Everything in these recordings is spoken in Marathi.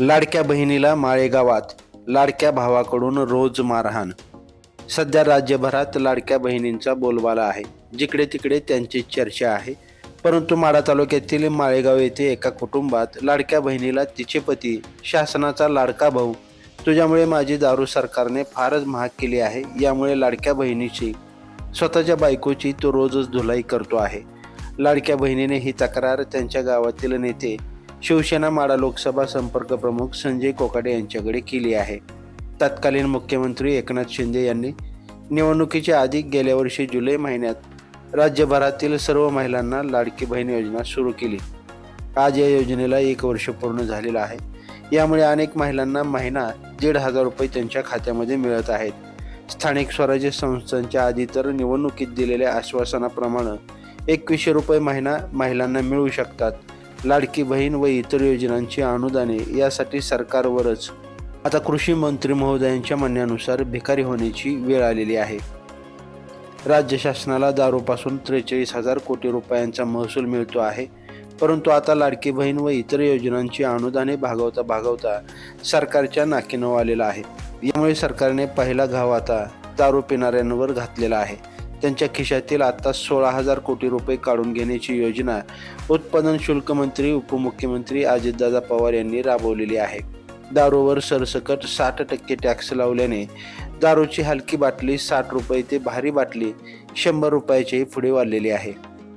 लाडक्या बहिणीला माळेगावात लाडक्या भावाकडून रोज मारहाण. सध्या राज्यभरात लाडक्या बहिणींचा बोलबाला आहे. जिकडे तिकडे त्यांची चर्चा आहे. परंतु माडा तालुक्यातील माळेगाव येथे एका कुटुंबात लाडक्या बहिणीला तिचे पती शासनाचा लाडका भाऊ तुझ्यामुळे माझी दारू सरकारने फारच महाग केली आहे. यामुळे लाडक्या बहिणीची स्वतःच्या बायकोची तो रोजच धुलाई करतो आहे. लाडक्या बहिणीने ही तक्रार त्यांच्या गावातील नेते शिवसेना माडा लोकसभा संपर्क प्रमुख संजय कोकाडे यांच्याकडे केली आहे. तत्कालीन मुख्यमंत्री एकनाथ शिंदे यांनी निवडणुकीच्या आधी गेल्या वर्षी जुलै महिन्यात राज्यभरातील सर्व महिलांना लाडकी बहीण योजना सुरू केली. आज या योजनेला एक वर्ष पूर्ण झालेलं आहे. यामुळे अनेक महिलांना महिना दीड हजार रुपये त्यांच्या खात्यामध्ये मिळत आहेत. स्थानिक स्वराज्य संस्थांच्या आधी तर निवडणुकीत दिलेल्या आश्वासनाप्रमाणे एकवीसशे रुपये महिना महिलांना मिळू शकतात. लाडकी बहीण व इतर योजनांची अनुदाने यासाठी सरकारवरच. आता कृषी मंत्री महोदयांच्या म्हणण्यानुसार भिकारी होण्याची वेळ आलेली आहे. राज्य शासनाला दारूपासून त्रेचाळीस हजार कोटी रुपयांचा महसूल मिळतो आहे. परंतु आता लाडकी बहीण व इतर योजनांची अनुदाने भागवता भागवता सरकारच्या नाकीनं आलेला आहे. यामुळे सरकारने पहिला घाव आता दारू पिणाऱ्यांवर घातलेला आहे. त्यांच्या खिशातील आता सोळा हजार कोटी रुपये काढून घेण्याची योजना उत्पादन शुल्क मंत्री उपमुख्यमंत्री अजितदादा पवार यांनी राबवलेली आहे. दारूवर सरसकट साठ टक्के टॅक्स लावल्याने दारूची हलकी बाटली साठ रुपये ते भारी बाटली शंभर रुपयाचेही पुढे वाढलेली आहे.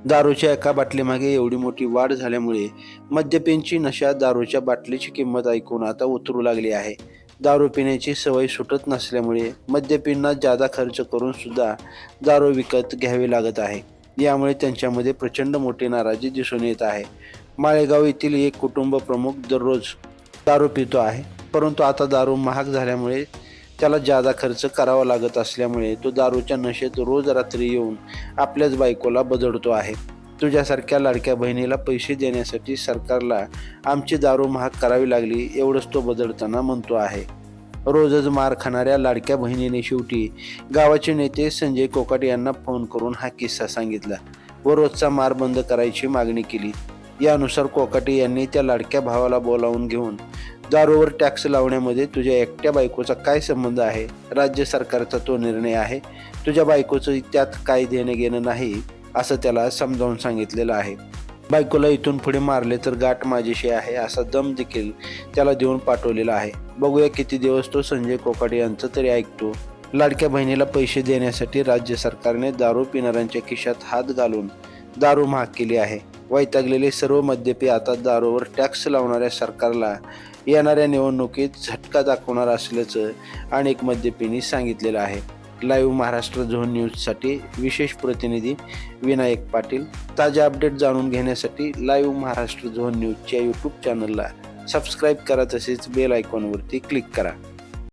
दारूच्या एका बाटलीमागे एवढी मोठी वाढ झाल्यामुळे मद्यपींची नशा दारूच्या बाटलीची किंमत ऐकून आता उतरू लागली आहे. दारू पिण्याची सवय सुटत नसल्यामुळे मद्यपींना जादा खर्च करून सुद्धा दारू विकत घ्यावी लागत आहे. यामुळे त्यांच्यामध्ये प्रचंड मोठी नाराजी दिसून येत आहे. माळेगाव येथील एक कुटुंब प्रमुख दररोज दारू पितो आहे. परंतु आता दारू महाग झाल्यामुळे त्याला जादा खर्च करावा लागत असल्यामुळे तो दारूच्या नशेत रोज रात्री येऊन आपल्याच बायकोला बदडतो आहे. तुझ्यासारख्या लाडक्या बहिणीला पैसे देण्यासाठी सरकारला आमची दारू महाग करावी लागली एवढंच तो बदलताना म्हणतो आहे. रोजच मार खाणाऱ्या लाडक्या बहिणीने शेवटी गावाचे नेते संजय कोकाटे यांना फोन करून हा किस्सा सांगितला व रोजचा मार बंद करायची मागणी केली. यानुसार कोकाटे यांनी त्या लाडक्या भावाला बोलावून घेऊन दारूवर टॅक्स लावण्यामध्ये तुझ्या एकट्या बायकोचा काय संबंध आहे? राज्य सरकारचा तो निर्णय आहे. तुझ्या बायकोचं त्यात काय देणं घेणं नाही असं त्याला समजावून सांगितलेलं आहे. बायकोला इथून पुढे मारले तर गाठ माझीशी आहे असा दम देखील त्याला देऊन पाठवलेला आहे. बघूया किती दिवस तो संजय कोकाडे यांचं तरी ऐकतो. लाडक्या बहिणीला पैसे देण्यासाठी राज्य सरकारने दारू पिणाऱ्यांच्या खिशात हात घालून दारू महाग केली आहे. वैतागलेले सर्व मद्यपी आता दारूवर टॅक्स लावणाऱ्या सरकारला येणाऱ्या निवडणुकीत झटका दाखवणार असल्याचं अनेक मद्यपींनी सांगितलेलं आहे. लाईव्ह महाराष्ट्र झोन न्यूजसाठी विशेष प्रतिनिधी विनायक पाटील. ताज्या अपडेट जाणून घेण्यासाठी लाईव्ह महाराष्ट्र झोन न्यूजच्या यूट्यूब चॅनलला सबस्क्राईब करा तसेच बेल आयकॉनवरती क्लिक करा.